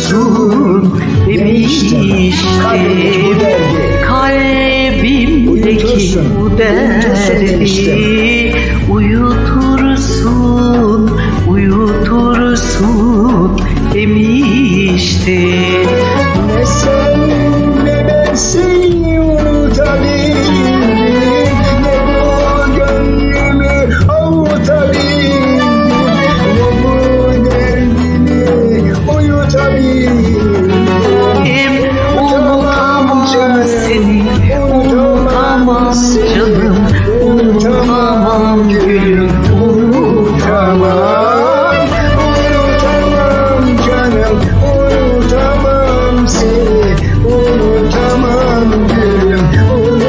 uyutursun demişti kalbimdeki bu derdi. Kalbimdeki bu derdi uyutursun, uyutursun demişti. free.